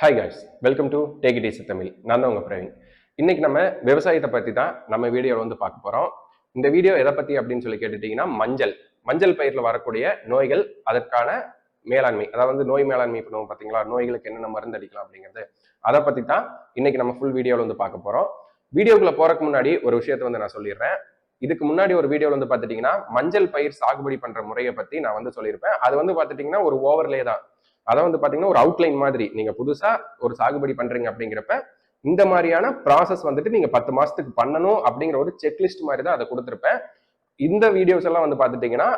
Hi guys welcome to take it easy Tamil நான் தான் உங்கள் பிரவீன். இன்னைக்கு நம்ம விவசாயத்தை பற்றி தான் நம்ம வீடியோவில் வந்து பார்க்க போகிறோம் இந்த வீடியோ எதை பற்றி அப்படின்னு சொல்லி கேட்டுட்டிங்கன்னா மஞ்சள். மஞ்சள் பயிரில் வரக்கூடிய நோய்கள் அதற்கான மேலாண்மை அதாவது வந்து நோய் மேலாண்மை பண்ணுவோம் பார்த்தீங்களா நோய்களுக்கு என்னென்ன மருந்து அடிக்கலாம் அப்படிங்கிறது அதை பற்றி தான் இன்னைக்கு நம்ம ஃபுல் வீடியோவில் வந்து பார்க்க போகிறோம் வீடியோக்குள்ளே போறதுக்கு முன்னாடி ஒரு விஷயத்தை வந்து நான் சொல்லிடுறேன். இதுக்கு முன்னாடி ஒரு வீடியோவில் வந்து பார்த்துட்டிங்கன்னா மஞ்சள் பயிர் சாகுபடி பண்ணுற முறையை பற்றி நான் வந்து சொல்லியிருப்பேன். அது வந்து பார்த்துட்டிங்கன்னா ஒரு ஓவர்லே தான். அதை வந்து பார்த்தீங்கன்னா ஒரு அவுட்லைன் மாதிரி. நீங்கள் புதுசாக ஒரு சாகுபடி பண்ணுறீங்க அப்படிங்கிறப்ப இந்த மாதிரியான ப்ராசஸ் வந்துட்டு நீங்கள் பத்து மாதத்துக்கு பண்ணணும் அப்படிங்கிற ஒரு செக்லிஸ்ட் மாதிரி தான் அதை கொடுத்துருப்பேன். இந்த வீடியோஸ் எல்லாம் வந்து பார்த்துட்டிங்கன்னா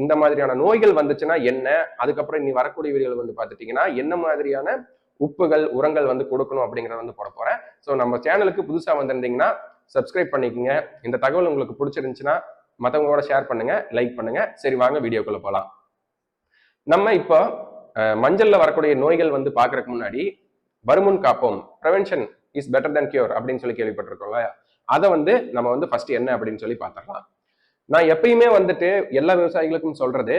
இந்த மாதிரியான நோய்கள் வந்துச்சுன்னா என்ன? அதுக்கப்புறம் இனி வரக்கூடிய வீடியோவில் வந்து பார்த்துட்டிங்கன்னா என்ன மாதிரியான உப்புகள் உரங்கள் வந்து கொடுக்கணும் அப்படிங்கிறத வந்து போட போகிறேன் ஸோ நம்ம சேனலுக்கு புதுசாக வந்திருந்தீங்கன்னா சப்ஸ்கிரைப் பண்ணிக்கோங்க. இந்த தகவல் உங்களுக்கு பிடிச்சிருந்துச்சுன்னா மற்றவங்களோட ஷேர் பண்ணுங்கள் லைக் பண்ணுங்கள் சரி வாங்க வீடியோக்குள்ளே போகலாம் நம்ம இப்போ மஞ்சள்ல வரக்கூடிய நோய்கள் வந்து பாக்குறதுக்கு முன்னாடி வருமுன் காப்போம் prevention is better than cure அப்படின்னு சொல்லி கேள்விப்பட்டிருக்கோம்ல அதை வந்து நம்ம வந்து ஃபர்ஸ்ட் என்ன அப்படின்னு சொல்லி பார்த்துடலாம். நான் எப்பயுமே வந்துட்டு எல்லா விவசாயிகளுக்கும் சொல்றது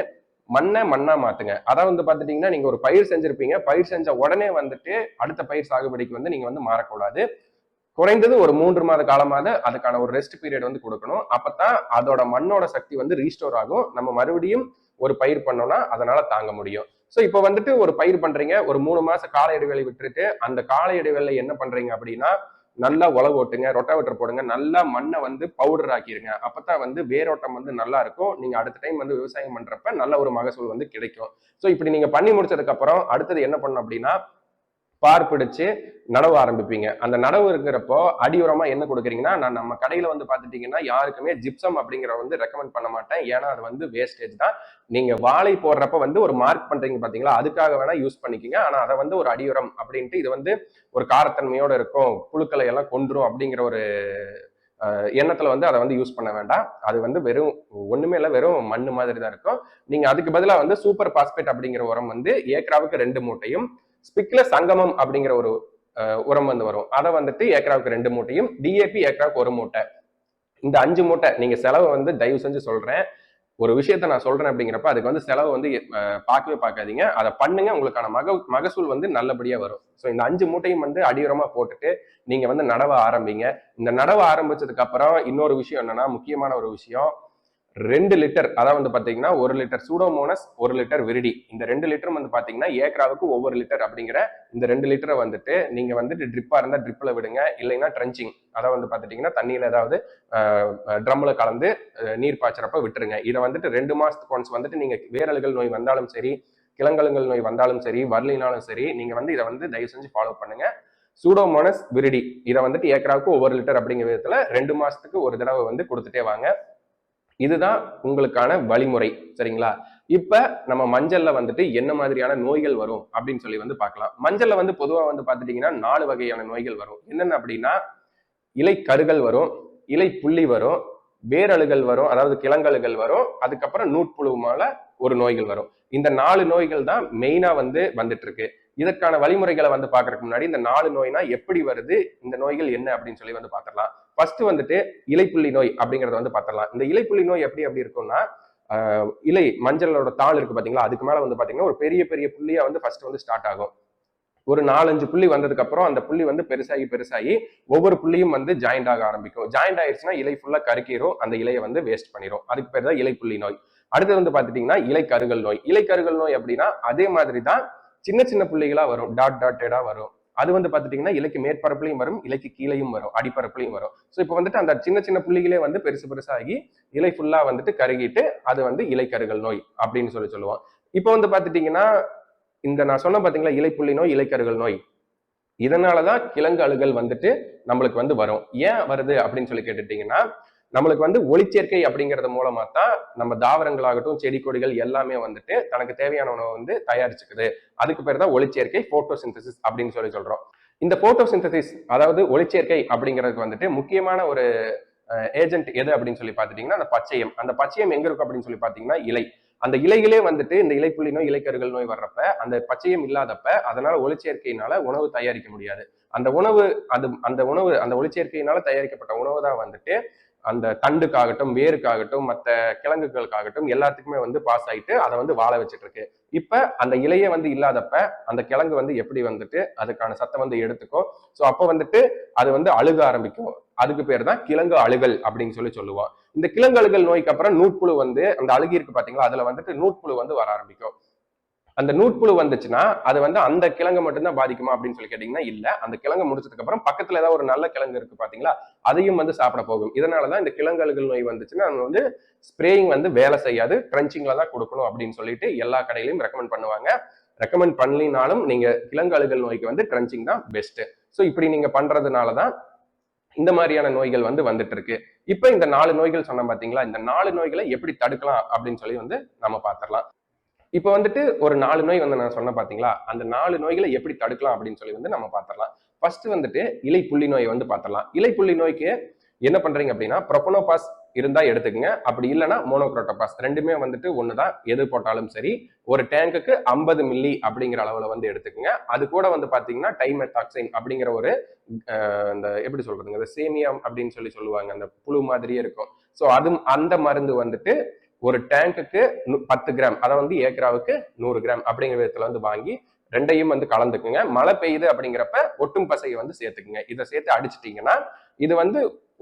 மண்ணை மண்ணா மாத்துங்க. அதை வந்து பார்த்துட்டீங்கன்னா நீங்க ஒரு பயிர் செஞ்சிருப்பீங்க. பயிர் செஞ்ச உடனே வந்துட்டு அடுத்த பயிர் சாகுபடிக்கு வந்து நீங்க வந்து மாறக்கூடாது. குறைந்தது ஒரு மூன்று மாத காலமாவது அதுக்கான ஒரு ரெஸ்ட் பீரியட் வந்து கொடுக்கணும். அப்பதான் அதோட மண்ணோட சக்தி வந்து ரீஸ்டோர் ஆகும். நம்ம மறுபடியும் ஒரு பயிர் பண்ணோம்னா அதனால தாங்க முடியும். ஸோ இப்போ வந்துட்டு ஒரு பயிர் பண்றீங்க. ஒரு மூணு மாச கால இடைவெளி விட்டுட்டு அந்த கால இடைவெளியில என்ன பண்றீங்க அப்படின்னா நல்லா உழவு ஓட்டுங்க ரொட்டாவேட்டர் போடுங்க நல்லா மண்ணை வந்து பவுடர் ஆக்கிடுங்க அப்பதான் வந்து வேரோட்டம் வந்து நல்லா இருக்கும். நீங்க அடுத்த டைம் வந்து விவசாயம் பண்றப்ப நல்ல ஒரு மகசூல் வந்து கிடைக்கும். ஸோ இப்படி நீங்க பண்ணி முடிச்சதுக்கு அப்புறம் அடுத்தது என்ன பண்ணணும் அப்படின்னா பார்ப்பிடிச்சு நடவு ஆரம்பிப்பீங்க. அந்த நடவு இருக்கிறப்போ அடி என்ன கொடுக்குறீங்கன்னா நான் நம்ம கடையில வந்து பாத்துட்டீங்கன்னா யாருக்குமே ஜிப்சம் அப்படிங்கிற வந்து ரெக்கமெண்ட் பண்ண மாட்டேன். ஏன்னா அது வந்து வேஸ்டேஜ் தான். நீங்க வாழை போடுறப்ப வந்து ஒரு மார்க் பண்றீங்க பாத்தீங்களா அதுக்காக வேணா யூஸ் பண்ணிக்கோங்க. ஆனா அதை வந்து ஒரு அடியுரம் அப்படின்ட்டு இது வந்து ஒரு காரத்தன்மையோட இருக்கும் புழுக்களை எல்லாம் கொன்றும் அப்படிங்கிற ஒரு எண்ணத்துல வந்து அதை வந்து யூஸ் பண்ண வேண்டாம். அது வந்து வெறும் ஒண்ணுமே இல்லை வெறும் மண்ணு மாதிரி தான் இருக்கும். நீங்க அதுக்கு பதிலாக வந்து சூப்பர் பாஸ்பேட் அப்படிங்கிற உரம் வந்து ஏக்கராவுக்கு ரெண்டு மூட்டையும் ஸ்பிக்ல சங்கமம் அப்படிங்கிற ஒரு உரம் வந்து வரும். அதை வந்துட்டு ஏக்கராவுக்கு ரெண்டு மூட்டையும் டிஏபி ஏக்கராவுக்கு ஒரு மூட்டை. இந்த அஞ்சு மூட்டை நீங்க செலவு வந்து தயவு செஞ்சு சொல்றேன். ஒரு விஷயத்த நான் சொல்றேன் அப்படிங்கிறப்ப அதுக்கு வந்து செலவு வந்து பார்க்கவே பார்க்காதீங்க. அதை பண்ணுங்க உங்களுக்கான மக மகசூல் வந்து நல்லபடியா வரும். ஸோ இந்த அஞ்சு மூட்டையும் வந்து அடியுரமா போட்டுட்டு நீங்க வந்து நடவ ஆரம்பிங்க. இந்த நடவ ஆரம்பிச்சதுக்கு அப்புறம் இன்னொரு விஷயம் என்னன்னா முக்கியமான ஒரு விஷயம். ரெண்டு லிட்டர் அதாவது வந்து பாத்தீங்கன்னா ஒரு லிட்டர் சூடோமோனஸ் ஒரு லிட்டர் விரிடி இந்த ரெண்டு லிட்டரும் வந்து பாத்தீங்கன்னா ஏக்கராவுக்கு ஒவ்வொரு லிட்டர் அப்படிங்கிற இந்த ரெண்டு லிட்டரை வந்துட்டு நீங்க வந்துட்டு ட்ரிப்பா இருந்தா ட்ரிப்ல விடுங்க இல்லைன்னா ட்ரென்ச்சிங் அதை வந்து பாத்துட்டீங்கன்னா தண்ணியில ஏதாவது ட்ரம்ல கலந்து நீர் பாய்ச்சறப்ப விட்டுருங்க. இதை வந்துட்டு ரெண்டு மாசத்துக்கு ஒன்ஸ் வந்துட்டு நீங்க வேரல்கள் நோய் வந்தாலும் சரி கிளங்கலுங்கள் நோய் வந்தாலும் சரி வரலினாலும் சரி நீங்க வந்து இதை வந்து தயவு செஞ்சு ஃபாலோ பண்ணுங்க. சூடோமோனஸ் விரிடி இதை வந்துட்டு ஏக்கராவுக்கு ஒவ்வொரு லிட்டர் அப்படிங்கிற விதத்துல ரெண்டு மாசத்துக்கு ஒரு தடவை வந்து கொடுத்துட்டே வாங்க. இதுதான் உங்களுக்கான வழிமுறை சரிங்களா? இப்ப நம்ம மஞ்சள்ல வந்துட்டு என்ன மாதிரியான நோய்கள் வரும் அப்படின்னு சொல்லி வந்து பார்க்கலாம். மஞ்சள்ல வந்து பொதுவா வந்து பாத்துட்டீங்கன்னா நாலு வகையான நோய்கள் வரும். என்னென்ன அப்படின்னா இலை கருகள் வரும் இலை புள்ளி வரும் வேரழுகள் வரும் அதாவது கிழங்கழுகள் வரும் அதுக்கப்புறம் நூட்புழுவுமால ஒரு நோய்கள் வரும். இந்த நாலு நோய்கள் தான் மெயினா வந்து வந்துட்டு இருக்கு இதற்கான வழிமுறைகளை வந்து பாக்குறதுக்கு முன்னாடி இந்த நாலு நோய்னா எப்படி வருது இந்த நோய்கள் என்ன அப்படின்னு சொல்லி வந்து பாத்திரலாம் ஃபர்ஸ்ட் வந்துட்டு இலைப்புள்ளி நோய் அப்படிங்கறத வந்து பாத்திரலாம் இந்த இலைப்புள்ளி நோய் எப்படி எப்படி இருக்கும்னா இலை மஞ்சளோட தாள் இருக்கு பாத்தீங்களா? அதுக்கு மேல வந்து பாத்தீங்கன்னா ஒரு பெரிய பெரிய புள்ளியா வந்து ஃபர்ஸ்ட் வந்து ஸ்டார்ட் ஆகும். ஒரு நாலஞ்சு புள்ளி வந்ததுக்கு அப்புறம் அந்த புள்ளி வந்து பெருசாகி பெருசாகி ஒவ்வொரு புள்ளியும் வந்து ஜாயிண்ட் ஆக ஆரம்பிக்கும். ஜாயிண்ட் ஆயிடுச்சுன்னா இலை ஃபுல்லா கருக்கிரும் அந்த இலையை வந்து வேஸ்ட் பண்ணிரும். அதுக்கு பேர் தான் இலைப்புள்ளி நோய். அடுத்தது வந்து பாத்துட்டீங்கன்னா இலை கருகல் நோய். இலை கருகல் நோய் அப்படின்னா அதே மாதிரி தான் சின்ன சின்ன புள்ளிகளா வரும். டாட் டாட்டடா வரும். அது வந்து பாத்துட்டீங்கன்னா இலைக்கு மேற்பரப்புலையும் வரும் இலைக்கு கீழேயும் வரும் அடிப்பரப்புலையும் வரும். ஸோ இப்போ வந்துட்டு அந்த சின்ன சின்ன புள்ளிகளே வந்து பெருசு பெருசாகி இலை ஃபுல்லா வந்துட்டு கருகிட்டு அது வந்து இலைக்கருகல் நோய் அப்படின்னு சொல்லி சொல்லுவோம். இப்போ வந்து பாத்துட்டீங்கன்னா இந்த நான் சொன்ன பாத்தீங்களா இலைப்புள்ளி நோய் இலைக்கருகள் நோய். இதனாலதான் கிழங்கு அழுகல் வந்துட்டு நம்மளுக்கு வந்து வரும். ஏன் வருது அப்படின்னு சொல்லி கேட்டுட்டீங்கன்னா நம்மளுக்கு வந்து ஒளிச்சேர்க்கை அப்படிங்கறது மூலமா தான் நம்ம தாவரங்களாகட்டும் செடி கொடிகள் எல்லாமே வந்துட்டு தனக்கு தேவையான உணவை வந்து தயாரிச்சுக்குது. அதுக்கு பேர் தான் ஒளிச்சேர்க்கை போட்டோசிந்தசிஸ் அப்படின்னு சொல்லி சொல்றோம். இந்த போட்டோசிந்தசிஸ் அதாவது ஒளிச்சேர்க்கை அப்படிங்கிறதுக்கு வந்துட்டு முக்கியமான ஒரு ஏஜென்ட் எது அப்படின்னு சொல்லி பார்த்துட்டீங்கன்னா அந்த பச்சையம். அந்த பச்சையம் எங்க இருக்கும் அப்படின்னு சொல்லி பார்த்தீங்கன்னா இலை. அந்த இலைகளே வந்துட்டு இந்த இலைப்புள்ளி நோய் இலைக்கருகள் நோய் வர்றப்ப அந்த பச்சையம் இல்லாதப்ப அதனால ஒளிச்சேர்க்கையினால உணவு தயாரிக்க முடியாது. அந்த உணவு அது அந்த உணவு அந்த ஒளிச்சேர்க்கையினால தயாரிக்கப்பட்ட உணவு தான் வந்துட்டு அந்த தண்டுக்காகட்டும் வேருக்காகட்டும் மற்ற கிழங்குகளுக்காகட்டும் எல்லாத்துக்குமே வந்து பாஸ் ஆகிட்டு அதை வந்து வாழ வச்சுட்டு இருக்கு இப்ப அந்த இலையே வந்து இல்லாதப்ப அந்த கிழங்கு வந்து எப்படி வந்துட்டு அதுக்கான சத்தம் வந்து எடுத்துக்கும்? ஸோ அப்போ வந்துட்டு அது வந்து அழுக ஆரம்பிக்கும். அதுக்கு பேர் தான் கிழங்கு அழுகல் அப்படின்னு சொல்லி சொல்லுவோம். இந்த கிழங்கு அழுகல் நோய்க்கு அப்புறம் நூட்புழு வந்து அந்த அழுகி இருக்கு பாத்தீங்களா? அதுல வந்துட்டு நூட்புழு வந்து வர ஆரம்பிக்கும். அந்த நூட்புழு வந்துச்சுன்னா அது வந்து அந்த கிழங்கு மட்டும்தான் பாதிக்குமா அப்படின்னு சொல்லி கேட்டீங்கன்னா இல்ல. அந்த கிழங்கு முடிச்சதுக்கு அப்புறம் பக்கத்துல ஏதாவது ஒரு நல்ல கிழங்கு இருக்கு பாத்தீங்களா அதையும் வந்து சாப்பிட போகும். இதனாலதான் இந்த கிழங்கல்கள் நோய் வந்துச்சுன்னா நம்ம வந்து ஸ்ப்ரேயிங் வந்து வேலை செய்யாது. ட்ரென்ச்சிங்ல தான் கொடுக்கணும் அப்படின்னு சொல்லிட்டு எல்லா கடையிலையும் ரெக்கமெண்ட் பண்ணுவாங்க. ரெக்கமெண்ட் பண்ணலினாலும் நீங்க கிழங்கழுகல் நோய்க்கு வந்து ட்ரென்ச்சிங் தான் பெஸ்ட் ஸோ இப்படி நீங்க பண்றதுனால தான் இந்த மாதிரியான நோய்கள் வந்து வந்துட்டு இருக்கு. இப்ப இந்த நாலு நோய்கள் சொன்ன பாத்தீங்களா இந்த நாலு நோய்களை எப்படி தடுக்கலாம் அப்படின்னு சொல்லி வந்து நம்ம பார்த்துடலாம் இப்போ வந்துட்டு ஒரு நாலு நோய் வந்து நான் சொன்ன பாத்தீங்களா? அந்த நாலு நோய்களை எப்படி தடுக்கலாம் அப்படின்னு சொல்லி வந்து நம்ம பார்த்துடலாம் ஃபர்ஸ்ட் வந்துட்டு இலை புள்ளி நோயை வந்து பார்த்துடலாம் இலை புள்ளி நோய்க்கு என்ன பண்றீங்க அப்படின்னா ப்ரொபனோபாஸ் இருந்தா எடுத்துக்கங்க. அப்படி இல்லைன்னா மோனோக்ரோட்டோபாஸ் ரெண்டுமே வந்துட்டு ஒண்ணுதான். எது போட்டாலும் சரி ஒரு டேங்குக்கு ஐம்பது மில்லி அப்படிங்கிற அளவுல வந்து எடுத்துக்கங்க. அது கூட வந்து பாத்தீங்கன்னா டைமெத்தாக்சைன் அப்படிங்கிற ஒரு இந்த எப்படி சொல்றதுங்க? இந்த சேமியம் அப்படின்னு சொல்லி சொல்லுவாங்க. அந்த புழு மாதிரியே இருக்கும். ஸோ அது அந்த மருந்து வந்துட்டு ஒரு டேங்குக்கு பத்து கிராம் அதை வந்து ஏக்கராவுக்கு நூறு கிராம் அப்படிங்கிற விதத்துல வந்து வாங்கி ரெண்டையும் வந்து கலந்துக்குங்க. மழை பெய்யுது அப்படிங்கிறப்ப ஒட்டும் பசையை வந்து சேர்த்துக்குங்க. இதை சேர்த்து அடிச்சிட்டிங்கன்னா இது வந்து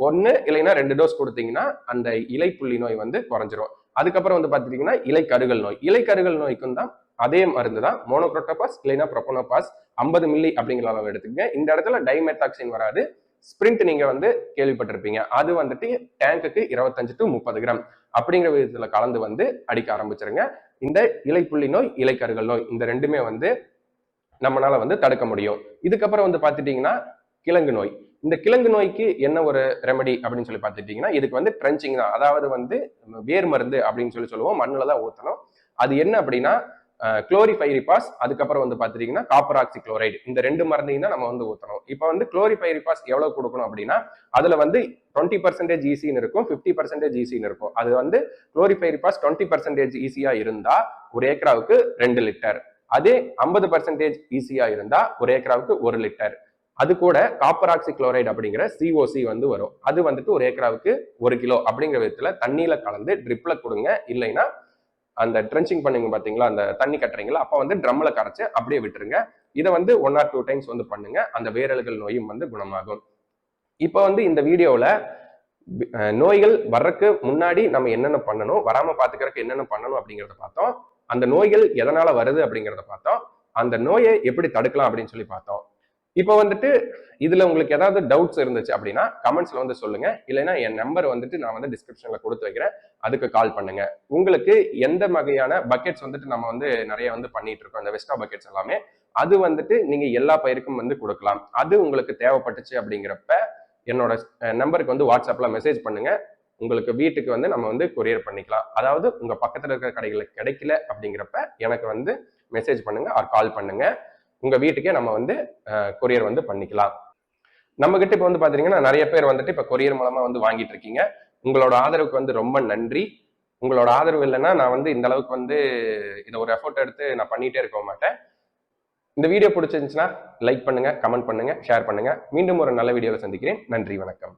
ஒன்று இல்லைன்னா ரெண்டு டோஸ் கொடுத்தீங்கன்னா அந்த இலை புள்ளி நோய் வந்து குறைஞ்சிரும். அதுக்கப்புறம் வந்து பார்த்துட்டிங்கன்னா இலை கருகல் நோய். இலை கருகல் நோய்க்கும் தான் அதே மருந்து தான். மோனோக்ரோட்டோபாஸ் இல்லைன்னா ப்ரொபோனோபாஸ் ஐம்பது மில்லி அப்படிங்கிற அளவு எடுத்துக்கங்க. இந்த இடத்துல டைமெத்தாக்சின் வராது. ஸ்பிரிண்ட் நீங்க வந்து கேள்விப்பட்டிருப்பீங்க. அது வந்துட்டு டேங்குக்கு இருபத்தஞ்சு டு முப்பது கிராம் அப்படிங்கிற விதத்துல கலந்து வந்து அடிக்க ஆரம்பிச்சிருங்க. இந்த இலைப்புள்ளி நோய் இலைக்கருகள் நோய் இந்த ரெண்டுமே வந்து நம்மளால வந்து தடுக்க முடியும். இதுக்கப்புறம் வந்து பார்த்துட்டீங்கன்னா கிழங்கு நோய். இந்த கிழங்கு நோய்க்கு என்ன ஒரு ரெமடி அப்படின்னு சொல்லி பார்த்துட்டீங்கன்னா இதுக்கு வந்து ட்ரென்ச்சிங் தான். அதாவது வந்து வேர் மருந்து அப்படின்னு சொல்லி சொல்லுவோம். மண்ணில் தான் ஊற்றணும் அது என்ன அப்படின்னா குளோரிபைரிபாஸ் அதுக்கப்புறம் வந்து பார்த்துட்டீங்கன்னா காப்பர் ஆக்சி குளோரைடு இந்த ரெண்டு மருந்தையும் தான் நம்ம வந்து ஊற்றணும் இப்போ வந்து குளோரிபைரிபாஸ் எவ்வளவு கொடுக்கணும் அப்படின்னா அதுல வந்து டுவெண்ட்டி பர்சன்டேஜ் ஈஸின்னு இருக்கும் ஃபிஃப்டி பர்சன்டேஜ் ஈஸின்னு இருக்கும். அது வந்து குளோரிபைரிபாஸ் டுவெண்ட்டி பர்சன்டேஜ் ஈஸியா இருந்தா ஒரு ஏக்கராவுக்கு ரெண்டு லிட்டர். அதே ஐம்பது பர்சன்டேஜ் ஈஸியா இருந்தா ஒரு ஏக்கராவுக்கு ஒரு லிட்டர். அது கூட காப்பர் ஆக்சி குளோரைடு அப்படிங்கிற சிஓசி வந்து வரும். அது வந்துட்டு ஒரு ஏக்கராவுக்கு ஒரு கிலோ அப்படிங்கிற விதத்துல தண்ணியில கலந்து ட்ரிப்ல கொடுங்க. இல்லைன்னா அந்த ட்ரென்ச்சிங் பண்ணுங்க பாத்தீங்களா? அந்த தண்ணி கட்டுறீங்களா? அப்போ வந்து ட்ரம்ல கரைச்சு அப்படியே விட்டுருங்க. இதை வந்து ஒன் ஆர் டூ டைம்ஸ் வந்து பண்ணுங்க. அந்த வேரல்கள் நோயும் வந்து குணமாகும். இப்போ வந்து இந்த வீடியோவில் நோய்கள் வர்றதுக்கு முன்னாடி நம்ம என்னென்ன பண்ணணும்? வராம பாத்துக்கிறதுக்கு என்னென்ன பண்ணணும் அப்படிங்கிறத பார்த்தோம். அந்த நோய்கள் எதனால வருது அப்படிங்கிறத பார்த்தோம். அந்த நோயை எப்படி தடுக்கலாம் அப்படின்னு சொல்லி பார்த்தோம். இப்போ வந்துட்டு இதுல உங்களுக்கு ஏதாவது டவுட்ஸ் இருந்துச்சு அப்படின்னா கமெண்ட்ஸ்ல வந்து சொல்லுங்க. இல்லைன்னா என் நம்பர் வந்துட்டு நான் வந்து டிஸ்கிரிப்ஷன்ல கொடுத்து வைக்கிறேன். அதுக்கு கால் பண்ணுங்க. உங்களுக்கு எந்த வகையான பக்கெட்ஸ் வந்துட்டு நம்ம வந்து நிறைய வந்து பண்ணிட்டு இருக்கோம். இந்த வெஸ்டா பக்கெட்ஸ் எல்லாமே. அது வந்துட்டு நீங்க எல்லா பயிருக்கும் வந்து கொடுக்கலாம். அது உங்களுக்கு தேவைப்பட்டுச்சு அப்படிங்கிறப்ப என்னோட நம்பருக்கு வந்து வாட்ஸ்அப்ல மெசேஜ் பண்ணுங்க. உங்களுக்கு வீட்டுக்கு வந்து நம்ம வந்து கொரியர் பண்ணிக்கலாம். அதாவது உங்க பக்கத்துல இருக்கிற கடைகளுக்கு கிடைக்கல அப்படிங்கிறப்ப எனக்கு வந்து மெசேஜ் பண்ணுங்க ஆர் கால் பண்ணுங்க. உங்க வீட்டுக்கே நம்ம வந்து கொரியர் வந்து பண்ணிக்கலாம். நம்ம கிட்ட இப்போ வந்து பாத்தீங்கன்னா நிறைய பேர் வந்துட்டு இப்ப கொரியர் மூலமா வந்து வாங்கிட்டு இருக்கீங்க. உங்களோட ஆதரவுக்கு வந்து ரொம்ப நன்றி. உங்களோட ஆதரவு இல்லைன்னா நான் வந்து இந்த அளவுக்கு வந்து இதை ஒரு எஃபோர்ட் எடுத்து நான் பண்ணிட்டே இருக்க மாட்டேன். இந்த வீடியோ பிடிச்சிருந்துச்சுன்னா லைக் பண்ணுங்க கமெண்ட் பண்ணுங்க ஷேர் பண்ணுங்க. மீண்டும் ஒரு நல்ல வீடியோவில் சந்திக்கிறேன். நன்றி வணக்கம்.